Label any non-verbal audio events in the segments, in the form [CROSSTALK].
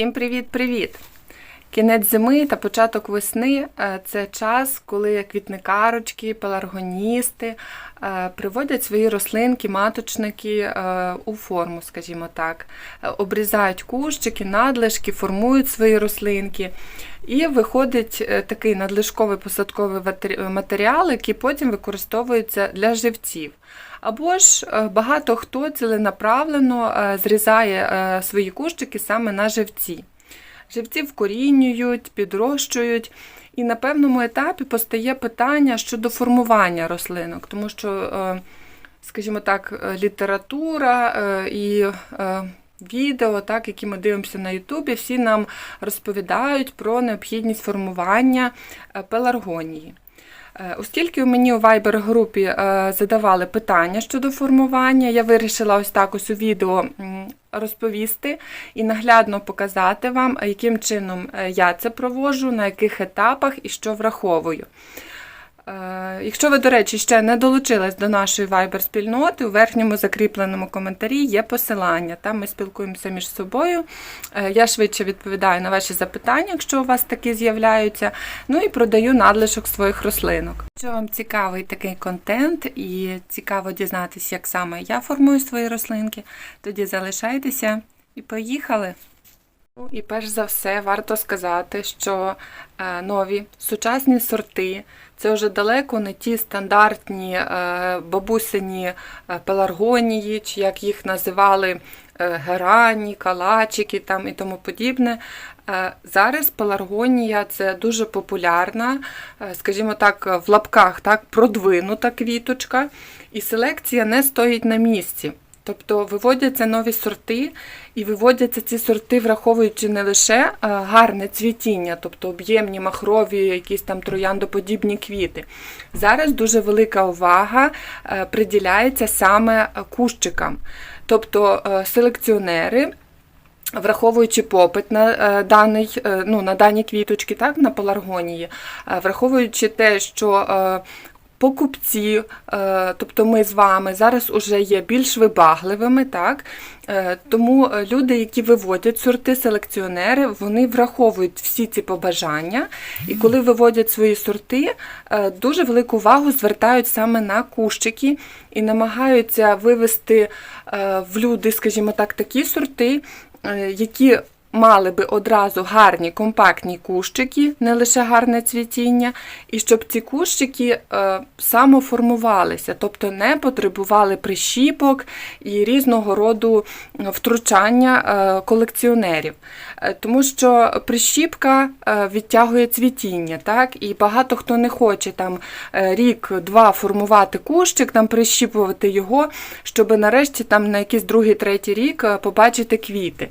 Всім привіт-привіт! Кінець зими та початок весни е, це час, коли квітникарочки, пеларгоністи е, приводять свої рослинки, маточники е, у форму, скажімо так, обрізають кущики, надлишки, формують свої рослинки. І виходить такий надлишковий посадковий матеріал, який потім використовується для живців. Або ж багато хто ціленаправлено зрізає свої кущики саме на живці. Живці вкорінюють, підрощують. І на певному етапі постає питання щодо формування рослинок, тому що, е, скажімо так, е, література е, і відео, так, які ми дивимося на Ютубі, всі нам розповідають про необхідність формування пеларгонії. Оскільки мені у Viber-групі е, задавали питання щодо формування, я вирішила ось так ось у відео розповісти і наглядно показати вам, яким чином е, я це проводжу, на яких етапах і що враховую. Е, Якщо ви, до речі, ще не долучились до нашої Viber-спільноти, у верхньому закріпленому коментарі є посилання. Там ми спілкуємося між собою. Е, Я швидше відповідаю на ваші запитання, якщо у вас такі з'являються. Ну і продаю надлишок своїх рослинок. Якщо вам цікавий такий контент і цікаво дізнатися, як саме я формую свої рослинки, тоді залишайтеся і поїхали! Ну, І перш за все варто сказати, що е, нові сучасні сорти це вже далеко не ті стандартні е, бабусині е, пеларгонії, чи як їх називали герані, калачики там і тому подібне. Зараз пеларгонія це дуже популярна, скажімо так, в лапках так, продвинута квіточка, і селекція не стоїть на місці. Тобто виводяться нові сорти, і виводяться ці сорти, враховуючи не лише е, гарне цвітіння, тобто об'ємні махрові, якісь там трояндоподібні квіти. Зараз дуже велика увага е, приділяється саме е, кущикам. Тобто селекціонери. Враховуючи попит на даний, ну, на дані квіточки, так, на пеларгонії, е, враховуючи те, що покупці, е, тобто ми з вами зараз уже є більш вибагливими, так? Е, Тому е, люди, які виводять сорти, селекціонери, вони враховують всі ці побажання, і коли виводять свої сорти, дуже велику увагу звертають саме на кущики і намагаються вивести в люди, скажімо так, такі сорти, які мали би одразу гарні компактні кущики, не лише гарне цвітіння, і щоб ці кущики е, самоформувалися, тобто не потребували прищіпок і різного роду втручання е, колекціонерів. Е, Тому що прищіпка е, відтягує цвітіння, так? і багато хто не хоче там е, рік-два формувати кущик, там прищіпувати його, щоб нарешті там на якийсь другий, третій рік е, побачити квіти.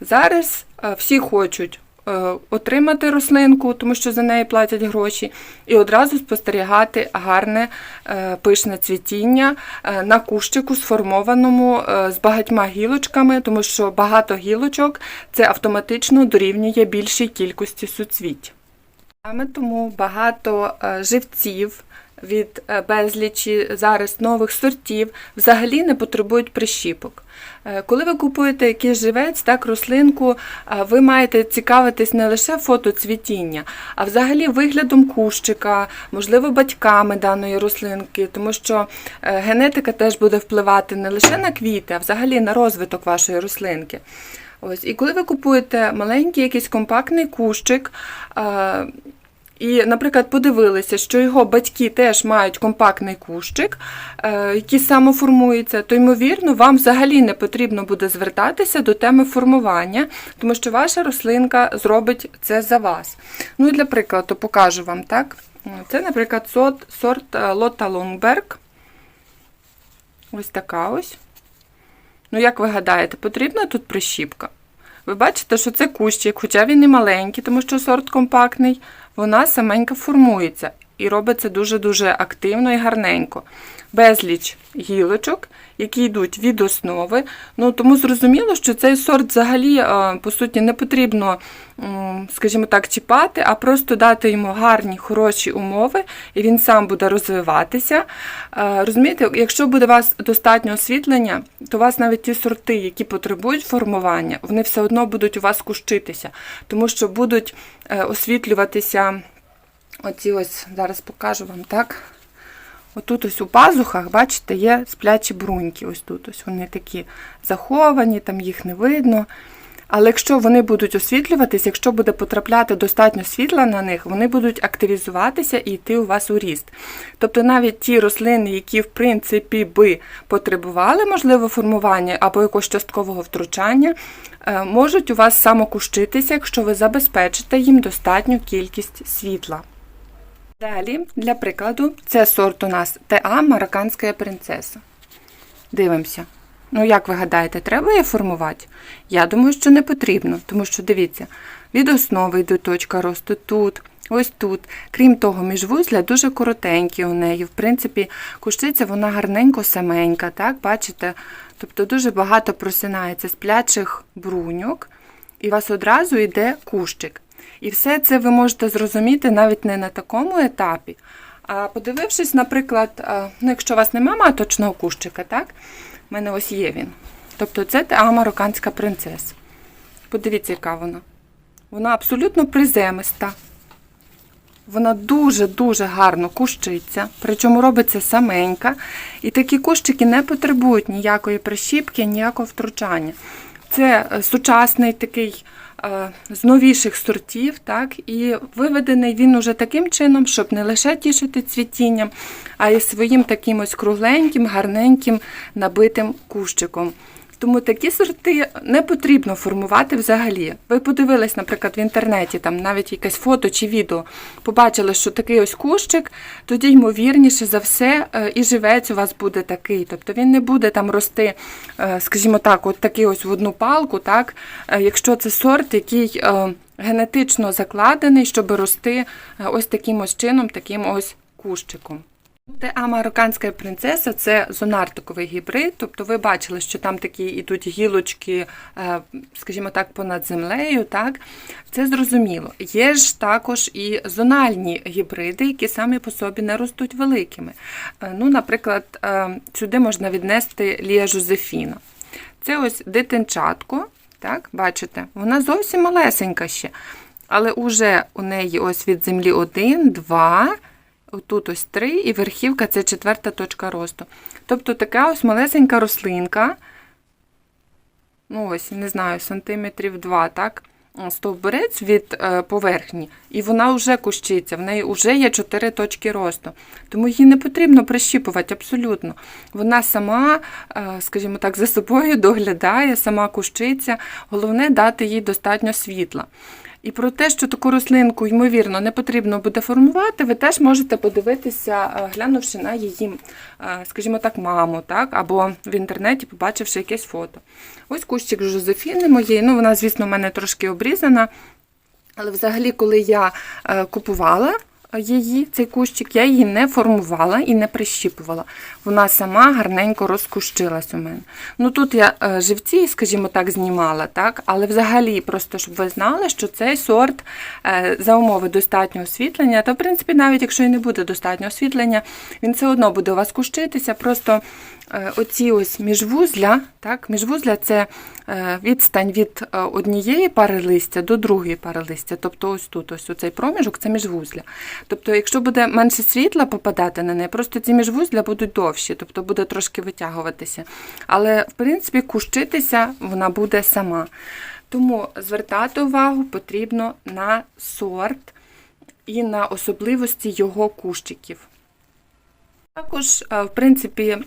Зараз е, всі хочуть е, отримати рослинку, тому що за неї платять гроші, і одразу спостерігати гарне е, пишне цвітіння на кущику, сформованому з багатьма гілочками, тому що багато гілочок це автоматично дорівнює більшій кількості суцвіть. Саме тому багато живців від е, безлічі зараз нових сортів взагалі не потребують прищіпок. Е, Коли ви купуєте якийсь живець, так, рослинку, е, ви маєте цікавитись не лише фотоцвітіння, а взагалі виглядом кущика, можливо, батьками даної рослинки, тому що генетика теж буде впливати не лише на квіти, а взагалі на розвиток вашої рослинки. Ось, і коли ви купуєте маленький якийсь компактний кущик, і, наприклад, подивилися, що його батьки теж мають компактний кущик, е, який самоформується, то, ймовірно, вам взагалі не потрібно буде звертатися до теми формування, тому що ваша рослинка зробить це за вас. Ну і для прикладу покажу вам так. Це, наприклад, сорт, сорт Лота Лонгберг. Ось така ось. Ну, як ви гадаєте, потрібна тут прищіпка? Ви бачите, що це кущик, хоча він і маленький, тому що сорт компактний, вона саменька формується. і робиться дуже-дуже активно і гарненько. Безліч гілочок, які йдуть від основи. Ну, тому зрозуміло, що цей сорт взагалі, е, по суті, не потрібно, скажімо так, чіпати, а просто дати йому гарні, хороші умови, і він сам буде розвиватися. Е, Розумієте, якщо буде у вас достатньо освітлення, то у вас навіть ті сорти, які потребують формування, вони все одно будуть у вас кущитися, тому що будуть е, освітлюватися оці ось, зараз покажу вам так. Отут ось у пазухах, бачите, є сплячі бруньки. Ось тут ось вони такі заховані, там їх не видно. Але якщо вони будуть освітлюватися, якщо буде потрапляти достатньо світла на них, вони будуть активізуватися і йти у вас у ріст. Тобто навіть ті рослини, які в принципі би потребували можливо формування або якогось часткового втручання, е, можуть у вас самокущитися, якщо ви забезпечите їм достатню кількість світла. Далі, для прикладу, це сорт у нас ТА Марокканська принцеса. Дивимося. Ну, як ви гадаєте, треба її формувати? Я думаю, що не потрібно, тому що дивіться, від основи йде точка росту тут, ось тут. Крім того, міжвузля дуже коротенькі у неї. В принципі, кущиця вона гарненько саменька, так, бачите? Тобто дуже багато просинається сплячих бруньок, і у вас одразу йде кущик. І все це ви можете зрозуміти навіть не на такому етапі. А подивившись, наприклад, ну, якщо у вас немає маточного кущика, так? У мене ось є він. Тобто це та марокканська принцеса. Подивіться, яка вона. Вона абсолютно приземиста. Вона дуже-дуже гарно кущиться, причому робиться саменька. І такі кущики не потребують ніякої прищіпки, ніякого втручання. Це е, сучасний такий е, з новіших сортів, так, і виведений він уже таким чином, щоб не лише тішити цвітінням, а й своїм таким ось кругленьким, гарненьким, набитим кущиком. Тому такі сорти не потрібно формувати взагалі. Ви подивились, наприклад, в інтернеті, там навіть якесь фото чи відео, побачили, що такий ось кущик, тоді, ймовірніше за все, е, і живець у вас буде такий. Тобто він не буде там рости, е, скажімо так, от такий ось в одну палку, так, е, якщо це сорт, який генетично закладений, щоб рости ось таким ось чином, таким ось кущиком. Те марокканська принцеса це зонартиковий гібрид, тобто ви бачили, що там такі ідуть гілочки, е, скажімо так, понад землею. Так? Це зрозуміло. Є ж також і зональні гібриди, які самі по собі не ростуть великими. Е, Ну, Наприклад, е, сюди можна віднести Лія Жозефіна. Це ось дитинчатко, так, бачите, вона зовсім малесенька ще. Але уже у неї ось від землі один, два. Отут ось три, і верхівка це четверта точка росту. Тобто така ось малесенька рослинка, ну ось, не знаю, сантиметрів 2, так? Стовбурець від е, поверхні, і вона вже кущиться, в неї вже є 4 точки росту. Тому її не потрібно прищіпувати абсолютно. Вона сама, е, скажімо так, за собою доглядає, сама кущиться. Головне дати їй достатньо світла. І про те, що таку рослинку, ймовірно, не потрібно буде формувати, ви теж можете подивитися, е, глянувши на її, е, скажімо так, маму, так? або в інтернеті побачивши якесь фото. Ось кущик Жозефіни моєї, ну вона, звісно, в мене трошки обрізана. Але взагалі, коли я е, купувала її, цей кущик, я її не формувала і не прищіпувала. Вона сама гарненько розкущилась у мене. Ну тут я е, живці, скажімо так, знімала, так? але взагалі, просто щоб ви знали, що цей сорт е, за умови достатнього освітлення, то в принципі, навіть якщо і не буде достатнього освітлення, він все одно буде у вас кущитися. Просто оці ось міжвузля, так? міжвузля це е, відстань від е, однієї пари листя до другої пари листя. Тобто ось тут, ось цей проміжок це міжвузля. Тобто, якщо буде менше світла попадати на неї, просто ці міжвузля будуть довші, тобто буде трошки витягуватися. Але, в принципі, кущитися вона буде сама. Тому звертати увагу потрібно на сорт і на особливості його кущиків. Також, е, в принципі,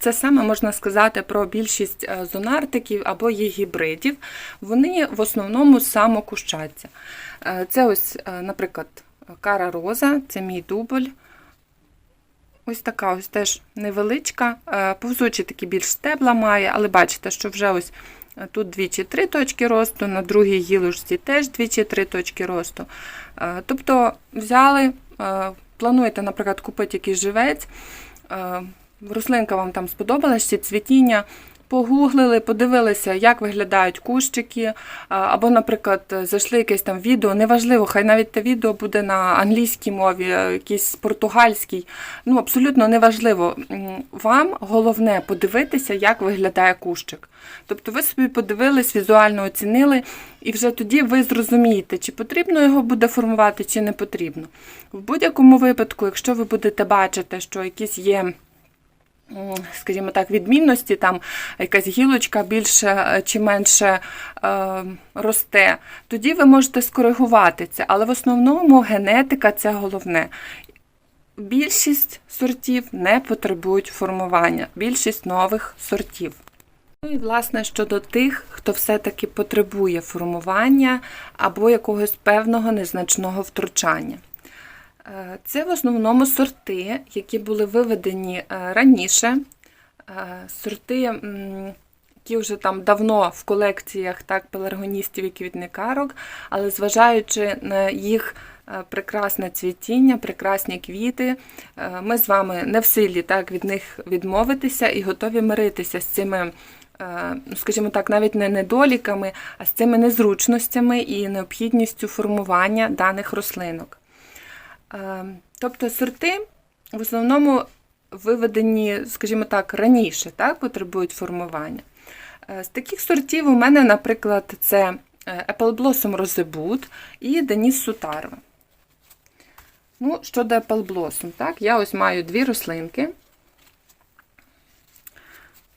це саме можна сказати про більшість е, зонартиків або їх гібридів. Вони в основному самокущаться. Е, Це ось, е, наприклад, кара роза, це мій дубль. Ось така ось теж невеличка, повзучі такі більш стебла має, але бачите, що вже ось тут двічі три точки росту, на другій гілочці теж двічі три точки росту. Тобто взяли, плануєте, наприклад, купити якийсь живець, рослинка вам там сподобалась, чи цвітіння, погуглили, подивилися, як виглядають кущики, е, або, наприклад, зайшли якесь там відео, неважливо, хай навіть те відео буде на англійській мові, е, якійсь португальській, ну абсолютно неважливо. Вам головне подивитися, як виглядає кущик. Тобто ви собі подивились, візуально оцінили, і вже тоді ви зрозумієте, чи потрібно його буде формувати, чи не потрібно. В будь-якому випадку, якщо ви будете бачити, що якісь є скажімо так, відмінності, там якась гілочка більше е, чи менше е, росте, тоді ви можете скоригувати це. Але в основному генетика це головне. Більшість сортів не потребують формування, більшість нових сортів. Ну і власне щодо тих, хто все-таки потребує формування або якогось певного незначного втручання. Е, Це в основному сорти, які були виведені е, раніше. Е, Сорти, які вже там давно в колекціях так, пеларгоністів і квітникарок, але зважаючи на їх прекрасне цвітіння, прекрасні квіти, ми з вами не в силі так, від них відмовитися і готові миритися з цими. ну, Скажімо так, навіть не недоліками, а з цими незручностями і необхідністю формування даних рослинок. Е, Тобто сорти в основному виведені, скажімо так, раніше, так, потребують формування. Е, З таких сортів у мене, наприклад, це е, Apple Blossom Rosebud і Деніс Сутарва. Ну, щодо Apple Blossom, так, я ось маю дві рослинки.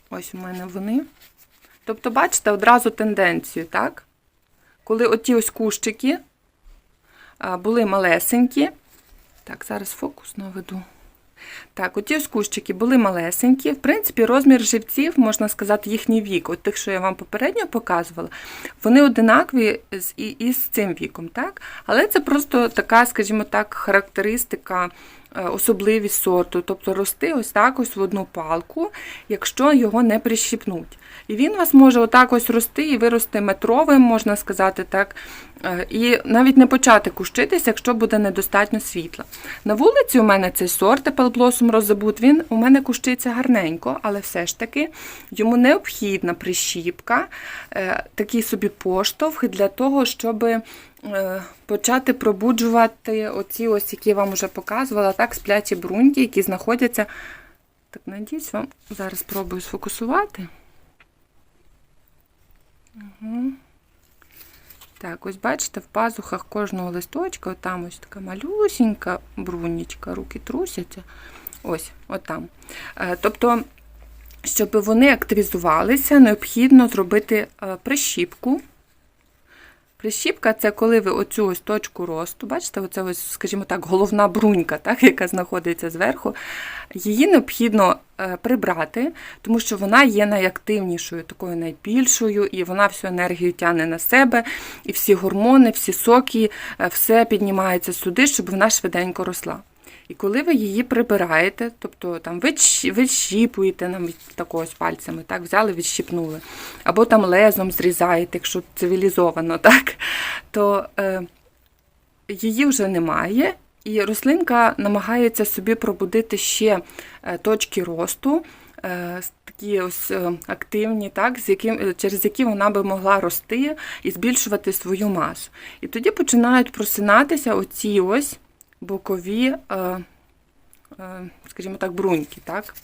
Ось у мене вони. Тобто, бачите, одразу тенденцію, так? Коли оті ось кущики були малесенькі. Так, зараз фокус наведу. Так, оті ось кущики були малесенькі. В принципі, розмір живців, можна сказати, їхній вік, от тих, що я вам попередньо показувала, вони одинакові з, і, і з цим віком, так? Але це просто така, скажімо так, характеристика, е, особливість сорту. Тобто рости ось так ось в одну палку, якщо його не прищіпнуть. І він у вас може отак ось рости і вирости метровим, можна сказати так, і навіть не почати кущитися, якщо буде недостатньо світла. На вулиці у мене цей сорт Apple Blossom Rosebud, він у мене кущиться гарненько, але все ж таки йому необхідна прищіпка, е, такий собі поштовх для того, щоб е, почати пробуджувати оці ось, які я вам вже показувала, так, спляті бруньки, які знаходяться. Так, надіюсь, вам зараз спробую сфокусувати. Угу. Так, ось бачите, в пазухах кожного листочка, там ось така малюсінька брунічка, руки трусяться. Ось, отам. Е, Тобто, щоб вони активізувалися, необхідно зробити е, прищіпку. Прищіпка це коли ви оцю ось точку росту, бачите, оце ось, скажімо так, головна брунька, так, яка знаходиться зверху, її необхідно е, прибрати, тому що вона є найактивнішою, такою найбільшою, і вона всю енергію тягне на себе, і всі гормони, всі соки, е, все піднімається сюди, щоб вона швиденько росла. І коли ви її прибираєте, тобто там відщ- відщіпуєте нам такого пальцями, так, взяли, відщіпнули, або там лезом зрізаєте, якщо цивілізовано, [LAUGHS] так, то е, її вже немає, і рослинка намагається собі пробудити ще е, точки росту, е, такі ось е, активні, так, з яким, через які вона би могла рости і збільшувати свою масу. І тоді починають просинатися оці ось бокові, е, е, скажімо так, бруньки, так?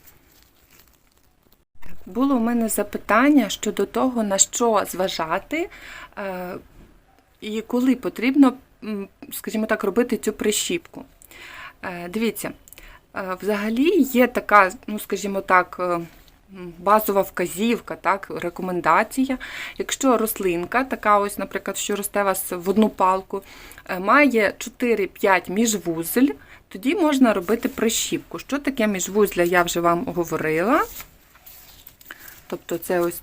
Було у мене запитання щодо того, на що зважати е, і коли потрібно, скажімо так, робити цю прищіпку. Дивіться, взагалі є така, ну, скажімо так, базова вказівка, так, рекомендація. Якщо рослинка, така ось, наприклад, що росте вас в одну палку, е, має 4-5 міжвузель, тоді можна робити прищіпку. Що таке міжвузля, я вже вам говорила. Тобто це ось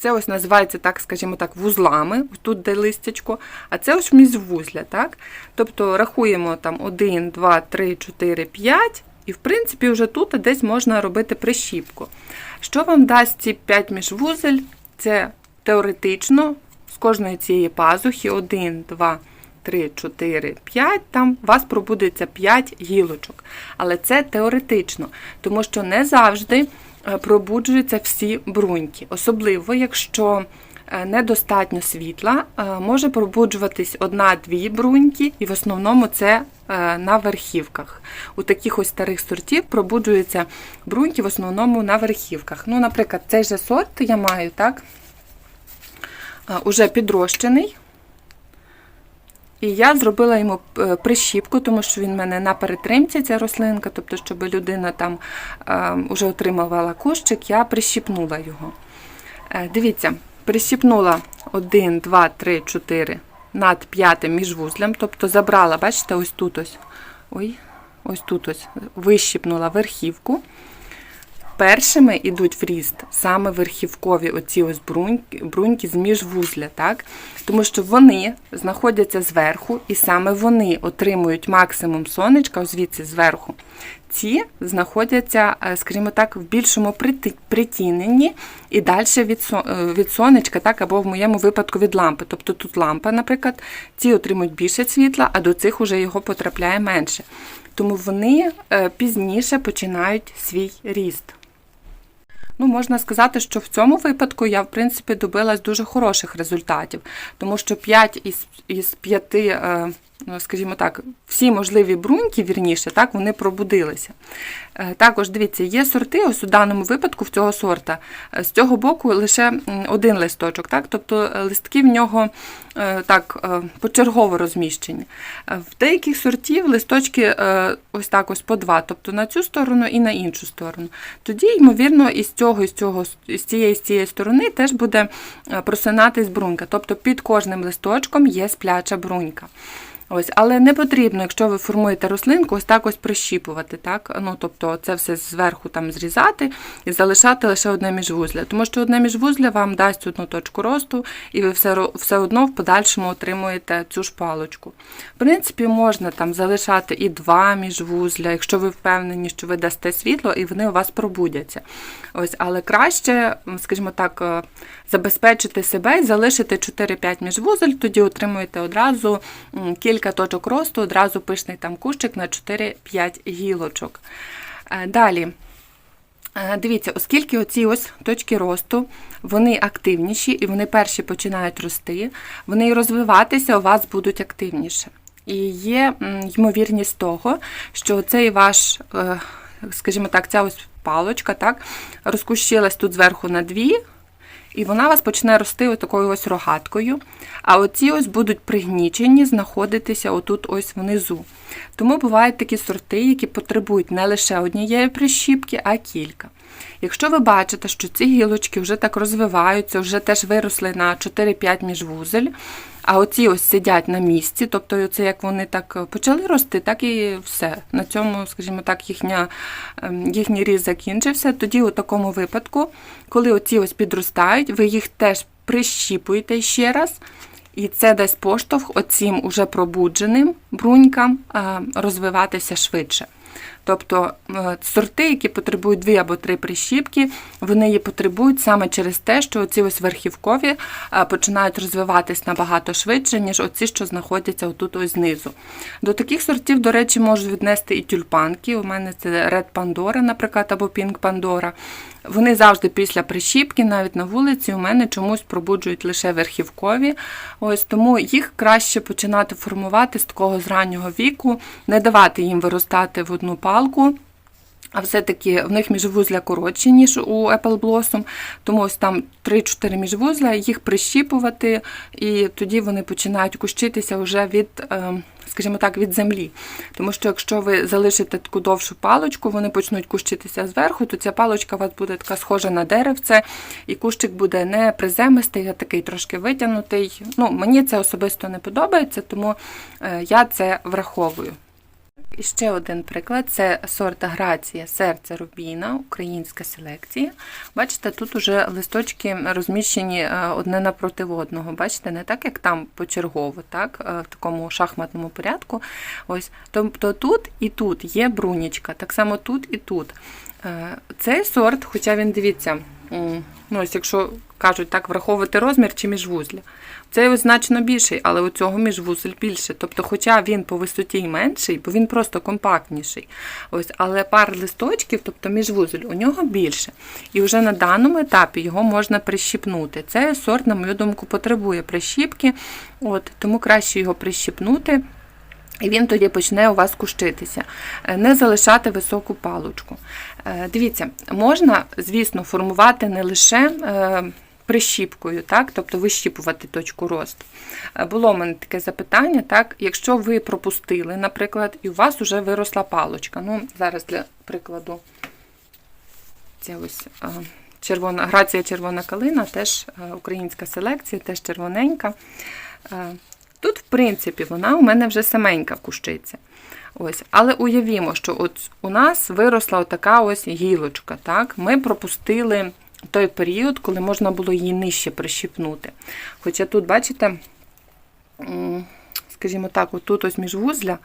це ось називається так, скажімо так, вузлами, тут де листячко, а це ось міжвузля, так? Тобто рахуємо там 1, 2, 3, 4, 5, і в принципі вже тут десь можна робити прищіпку. Що вам дасть ці 5 міжвузель? Це теоретично з кожної цієї пазухи 1, 2, 3, 4, 5, там у вас пробудеться 5 гілочок. Але це теоретично, тому що не завжди е, пробуджуються всі бруньки. Особливо, якщо недостатньо світла, е, може пробуджуватись одна-дві бруньки, і в основному це е, на верхівках. У таких ось старих сортів пробуджуються бруньки в основному на верхівках. Ну, наприклад, цей же сорт я маю, так? е, Уже підрощений. І я зробила йому е, прищіпку, тому що він в мене на перетримці, ця рослинка, тобто, щоб людина там е, вже отримувала кущик, я прищіпнула його. Е, Дивіться, прищіпнула 1, 2, 3, 4 над п'ятим міжвузлем, тобто забрала, бачите, ось тут ось. Ой, ось тут ось вищіпнула верхівку. Першими йдуть в ріст саме верхівкові оці ось бруньки, бруньки з міжвузля, так? Тому що вони знаходяться зверху, і саме вони отримують максимум сонечка, звідси зверху. Ці знаходяться, е, скажімо так, в більшому притіненні і далі е, від сонечка, так, або в моєму випадку від лампи. Тобто тут лампа, наприклад, ці отримують більше світла, а до цих уже його потрапляє менше. Тому вони е, пізніше починають свій ріст. Ну, можна сказати, що в цьому випадку я, в принципі, добилась дуже хороших результатів, тому що 5 із, із 5, е, ну, скажімо так, всі можливі бруньки, вірніше, так, вони пробудилися. Е, Також дивіться, є сорти, ось у даному випадку в цього сорта, е, з цього боку лише один листочок, так, тобто е, листки в нього е, так, е, почергово розміщені. Е, В деяких сортів листочки е, ось так ось по два, тобто на цю сторону і на іншу сторону. Тоді, ймовірно, із цього, із цього, з цієї, з цієї сторони теж буде е, просинатись брунька. Тобто під кожним листочком є спляча брунька. Ось, але не потрібно, якщо ви формуєте рослинку, ось так ось прищіпувати. Так? Ну, тобто це все зверху там зрізати і залишати лише одне міжвузля. Тому що одне міжвузля вам дасть одну точку росту, і ви все, все одно в подальшому отримуєте цю ж палочку. В принципі, можна там залишати і два міжвузля, якщо ви впевнені, що ви дасте світло, і вони у вас пробудяться. Ось, але краще, скажімо так, е, забезпечити себе і залишити 4-5 міжвузель, тоді отримуєте одразу кілька точок росту, одразу пишний там кущик на 4-5 гілочок. Е, Далі. Е, Дивіться, оскільки оці ось точки росту, вони активніші і вони перші починають рости, вони і розвиватися у вас будуть активніше. І є ймовірність того, що цей ваш, е, скажімо так, ця ось палочка, так, розкущилась тут зверху на дві, і вона вас почне рости ось такою ось рогаткою. А оці ось будуть пригнічені знаходитися отут ось внизу. Тому бувають такі сорти, які потребують не лише однієї прищіпки, а кілька. Якщо ви бачите, що ці гілочки вже так розвиваються, вже теж виросли на 4-5 міжвузель, а оці ось сидять на місці, тобто це як вони так почали рости, так і все. На цьому, скажімо так, їхня, ем, їхній ріст закінчився. Тоді у такому випадку, коли оці ось підростають, ви їх теж прищіпуєте ще раз, і це дасть поштовх оцім уже пробудженим брунькам е, розвиватися швидше. Тобто е, сорти, які потребують дві або три прищіпки, вони її потребують саме через те, що оці ось верхівкові е, починають розвиватись набагато швидше, ніж оці, що знаходяться отут ось знизу. До таких сортів, до речі, можу віднести і тюльпанки. У мене це Red Pandora, наприклад, або Pink Pandora. Вони завжди після прищіпки, навіть на вулиці, у мене чомусь пробуджують лише верхівкові. Ось тому їх краще починати формувати з такого з раннього віку, не давати їм виростати в одну палку. А все-таки в них міжвузля коротші, ніж у Apple Blossom, тому ось там 3-4 міжвузля, їх прищіпувати, і тоді вони починають кущитися вже від, е, скажімо так, від землі. Тому що якщо ви залишите таку довшу палочку, вони почнуть кущитися зверху, то ця палочка у вас буде така схожа на деревце, і кущик буде не приземистий, а такий трошки витягнутий. Ну, мені це особисто не подобається, тому е, я це враховую. І ще один приклад це сорт Грація серце Рубіна, українська селекція. Бачите, тут уже листочки розміщені е, одне напроти одного. Бачите, не так, як там почергово, так, е, в такому шахматному порядку. Ось, Тобто тут і тут є брунічка, так само тут і тут. Е, Цей сорт, хоча він дивіться, ну, ось якщо кажуть так, враховувати розмір чи міжвузля. Цей ось значно більший, але у цього міжвузель більше. Тобто, хоча він по висоті й менший, бо він просто компактніший. Ось, але пар листочків, тобто міжвузель, у нього більше. І вже на даному етапі його можна прищіпнути. Цей сорт, на мою думку, потребує прищіпки, от, тому краще його прищіпнути. І він тоді почне у вас кущитися. Е, Не залишати високу паличку. Е, Дивіться, можна, звісно, формувати не лише е, прищіпкою, так? тобто вищіпувати точку росту. Було в мене таке запитання, так? якщо ви пропустили, наприклад, і у вас вже виросла паличка. Ну, зараз для прикладу, це ось червона, грація червона калина, теж українська селекція, теж червоненька. Тут, в принципі, вона у мене вже саменька кущиця. Ось. Але уявімо, що от у нас виросла отака ось гілочка. Так? Ми пропустили той період, коли можна було її нижче прищіпнути. Хоча тут, бачите, скажімо так, отут ось міжвузля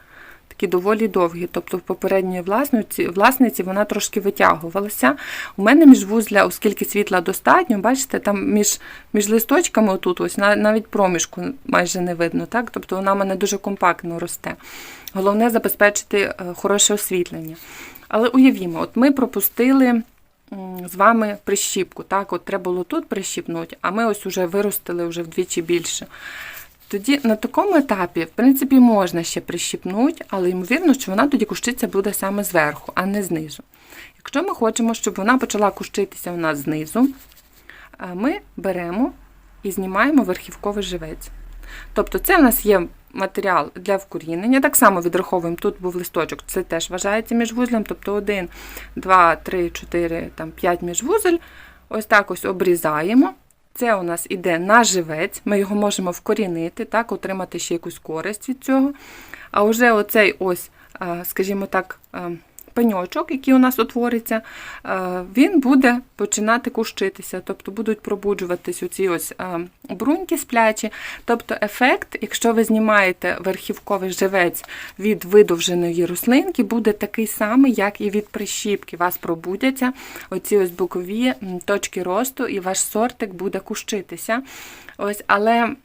такі доволі довгі. Тобто в попередньої власниці, власниці вона трошки витягувалася. У мене міжвузля, оскільки світла достатньо, бачите, там між, між листочками отут ось навіть проміжку майже не видно. Так? Тобто вона в мене дуже компактно росте. Головне забезпечити е, хороше освітлення. Але уявімо, от ми пропустили з вами прищіпку. Так, от треба було тут прищіпнути, а ми ось уже виростили вже вдвічі більше. Тоді на такому етапі, в принципі, можна ще прищіпнути, але ймовірно, що вона тоді кущиться буде саме зверху, а не знизу. Якщо ми хочемо, щоб вона почала кущитися у нас знизу, е, ми беремо і знімаємо верхівковий живець. Тобто це в нас є матеріал для вкорінення. Так само відраховуємо, тут був листочок, це теж вважається міжвузлем, тобто 1, 2, 3, 4, там, 5 міжвузель. Ось так ось обрізаємо. Це у нас іде на живець, ми його можемо вкорінити, так, отримати ще якусь користь від цього. А вже оцей ось, скажімо так, пеньочок, який у нас утвориться, він буде починати кущитися, тобто будуть пробуджуватись оці ось бруньки сплячі. Тобто ефект, якщо ви знімаєте верхівковий живець від видовженої рослинки, буде такий самий, як і від прищіпки. Вас пробудяться оці ось бокові точки росту, і ваш сортик буде кущитися. Ось, але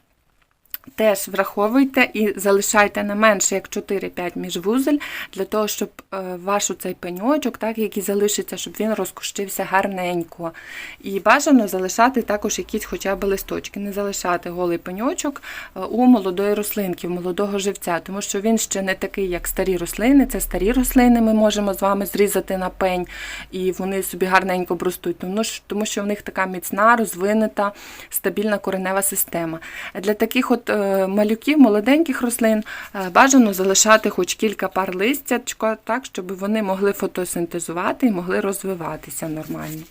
Теж враховуйте і залишайте не менше як 4-5 міжвузель, для того, щоб е, ваш цей пеньочок, так, який залишиться, щоб він розкущився гарненько. І бажано залишати також якісь хоча б листочки, не залишати голий пеньочок е, у молодої рослинки, у молодого живця, тому що він ще не такий, як старі рослини. Це старі рослини ми можемо з вами зрізати на пень, і вони собі гарненько бростуть, тому що, в них така міцна, розвинута, стабільна коренева система. Для таких от малюків, молоденьких рослин е, бажано залишати хоч кілька пар листячка, так, щоб вони могли фотосинтезувати і могли розвиватися нормально.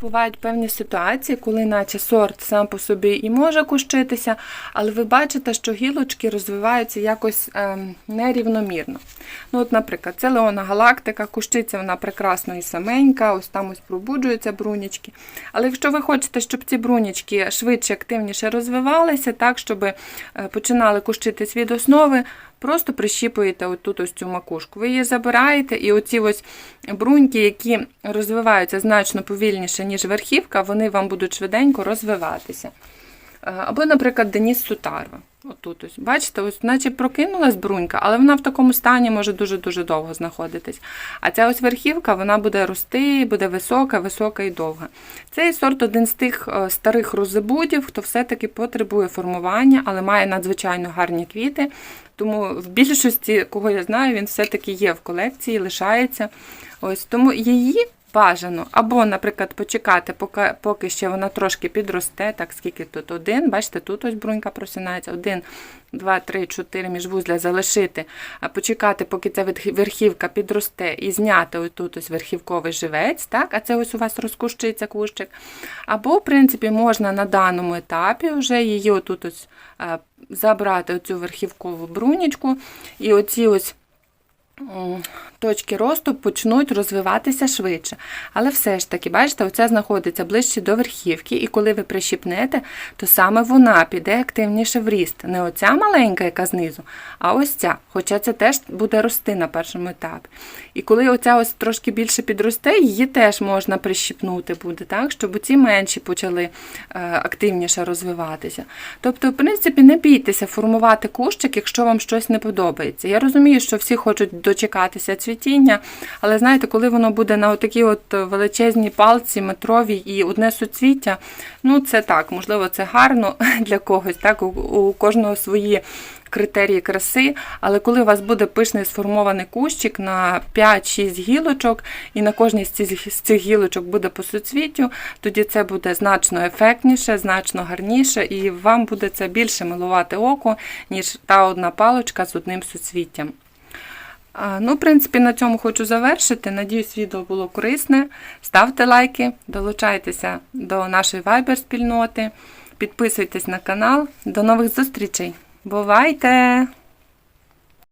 Бувають певні ситуації, коли наче сорт сам по собі і може кущитися, але ви бачите, що гілочки розвиваються якось ем, нерівномірно. Ну, от, Наприклад, це Леона Галактика, кущиться вона прекрасно і саменька, ось там ось пробуджуються брунячки. Але якщо ви хочете, щоб ці брунячки швидше, активніше розвивалися, так, щоб е, починали кущитись від основи, Просто прищіпуєте отут ось цю макушку. Ви її забираєте, і оці ось бруньки, які розвиваються значно повільніше, ніж верхівка, вони вам будуть швиденько розвиватися. Е, Або, наприклад, Деніс Сутарва. Отут ось. Бачите, ось наче прокинулась брунька, але вона в такому стані може дуже-дуже довго знаходитись. А ця ось верхівка вона буде рости, буде висока, висока і довга. Цей сорт один з тих е, старих розебудів, хто все-таки потребує формування, але має надзвичайно гарні квіти. Тому в більшості, кого я знаю, він все-таки є в колекції, лишається. Ось Тому її бажано. Або, наприклад, почекати, поки, поки ще вона трошки підросте, так скільки тут один, бачите, тут ось брунька просинається, один, два, три, чотири міжвузля залишити, а почекати, поки ця верхівка підросте, і зняти отут ось верхівковий живець, так, а це ось у вас розкущиться кущик. Або, в принципі, можна на даному етапі вже її отут ось е, забрати оцю верхівкову брунічку, і оці ось точки росту почнуть розвиватися швидше. Але все ж таки, бачите, оця знаходиться ближче до верхівки, і коли ви прищіпнете, то саме вона піде активніше в ріст. Не оця маленька, яка знизу, а ось ця. Хоча це теж буде рости на першому етапі. І коли оця ось трошки більше підросте, її теж можна прищіпнути буде, так, щоб ці менші почали е, активніше розвиватися. Тобто, в принципі, не бійтеся формувати кущик, якщо вам щось не подобається. Я розумію, що всі хочуть дочекатися цвітіння, але знаєте, коли воно буде на отакій от величезній палці метровій і одне суцвіття, ну це так, можливо, це гарно [LAUGHS] для когось, так, у, кожного свої критерії краси, але коли у вас буде пишний сформований кущик на 5-6 гілочок, і на кожній з цих, з цих гілочок буде по суцвіттю, тоді це буде значно ефектніше, значно гарніше, і вам буде це більше милувати око, ніж та одна палочка з одним суцвіттям. Ну, в принципі, на цьому хочу завершити. Надіюсь, відео було корисне. Ставте лайки, долучайтеся до нашої Viber спільноти, підписуйтесь на канал. До нових зустрічей! Бувайте!